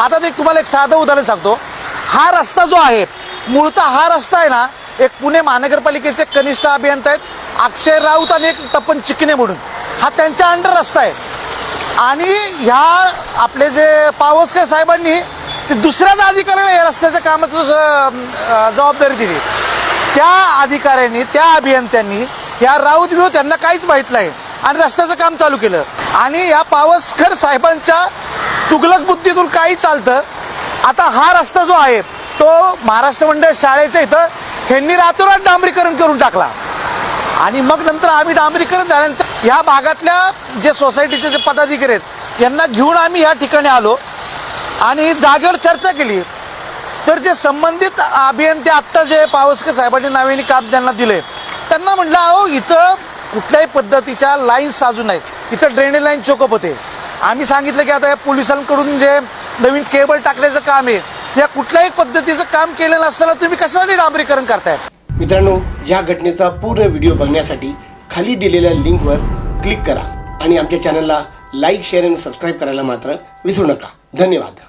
आता ते तुम्हाला एक साधं उदाहरण सांगतो. हा रस्ता जो आहे मूळतः हा रस्ता आहे ना एक पुणे महानगरपालिकेचे कनिष्ठ अभियंता आहेत अक्षय राऊत आणि एक तपन चिकणे म्हणून. हा त्यांच्या अंडर रस्ता आहे. आणि ह्या आपले जे पावसकर साहेबांनी ते दुसऱ्याच अधिकाऱ्याला या रस्त्याच्या कामाचं जबाबदारी दिली. त्या अधिकाऱ्यांनी त्या अभियंत्यांनी या राऊत विरोध त्यांना काहीच माहीत नाही. आणि रस्त्याचं काम चालू केलं. आणि या पावसकर साहेबांच्या तुगलक बुद्धीतून काही चालतं. आता हा रस्ता जो आहे तो महाराष्ट्र मंडळ शाळेच्या इथं ह्यांनी रातोरात डांबरीकरण करून टाकला. आणि मग नंतर आम्ही डांबरीकरण झाल्यानंतर ह्या भागातल्या जे सोसायटीचे जे पदाधिकारी आहेत यांना घेऊन आम्ही या ठिकाणी आलो. आणि जागेवर चर्चा केली. तर जे संबंधित अभियंते आत्ता जे पावसकर साहेबांनी नावेनी काम त्यांना दिले त्यांना म्हटलं अहो इथं कुठल्याही पद्धतीच्या लाईन्स अजून नाहीत. इथं ड्रेनेज लाईन चोकअप होते. आम्ही सांगितलं की आता या पोलिसांकडून जे नवीन केबल टाकण्याचं काम आहे या कुठल्याही पद्धतीचं काम केलं नसताना तुम्ही कशासाठी डांबरीकरण करताय? मित्रांनो या घटनेचा पूर्ण व्हिडिओ बघण्यासाठी खाली दिलेल्या लिंकवर क्लिक करा आणि आमच्या चॅनलला लाईक शेअर आणि सबस्क्राईब करायला मात्र विसरू नका. धन्यवाद.